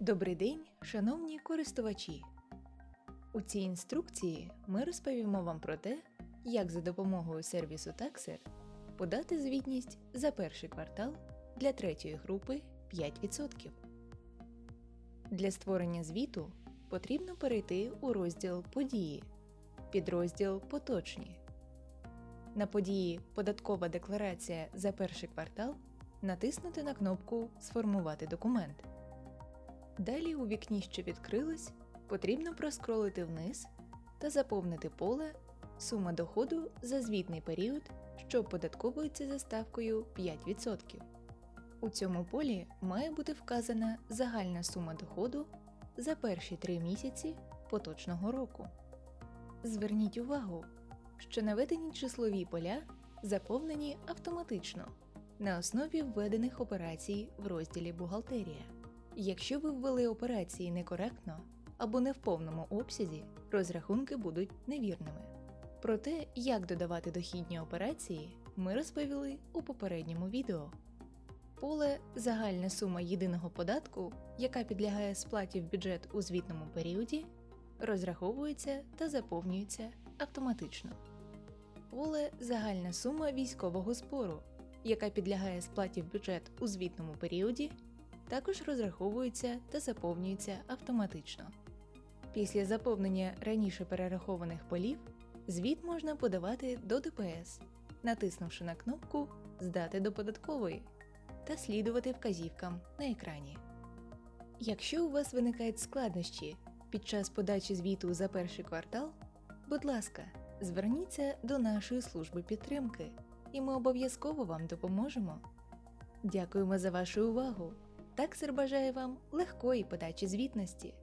Добрий день, шановні користувачі! У цій інструкції ми розповімо вам про те, як за допомогою сервісу Taxer подати звітність за перший квартал для третьої групи 5%. Для створення звіту потрібно перейти у розділ Події, підрозділ Поточні. На події Податкова декларація за перший квартал натиснути на кнопку Сформувати документ. Далі у вікні, що відкрилось, потрібно проскролити вниз та заповнити поле Сума доходу за звітний період, що оподатковується за ставкою 5%. У цьому полі має бути вказана загальна сума доходу за перші три місяці поточного року. Зверніть увагу, що наведені числові поля заповнені автоматично на основі введених операцій в розділі Бухгалтерія. Якщо ви ввели операції некоректно або не в повному обсязі, розрахунки будуть невірними. Про те, як додавати дохідні операції, ми розповіли у попередньому відео. Поле Загальна сума єдиного податку, яка підлягає сплаті в бюджет у звітному періоді, розраховується та заповнюється автоматично. Поле Загальна сума військового збору, яка підлягає сплаті в бюджет у звітному періоді, також розраховується та заповнюється автоматично. Після заповнення раніше перерахованих полів звіт можна подавати до ДПС, натиснувши на кнопку Здати до податкової та слідувати вказівкам на екрані. Якщо у вас виникають складнощі під час подачі звіту за перший квартал, будь ласка, зверніться до нашої служби підтримки, і ми обов'язково вам допоможемо. Дякуємо за вашу увагу! Таксер бажає вам легкої подачі звітності.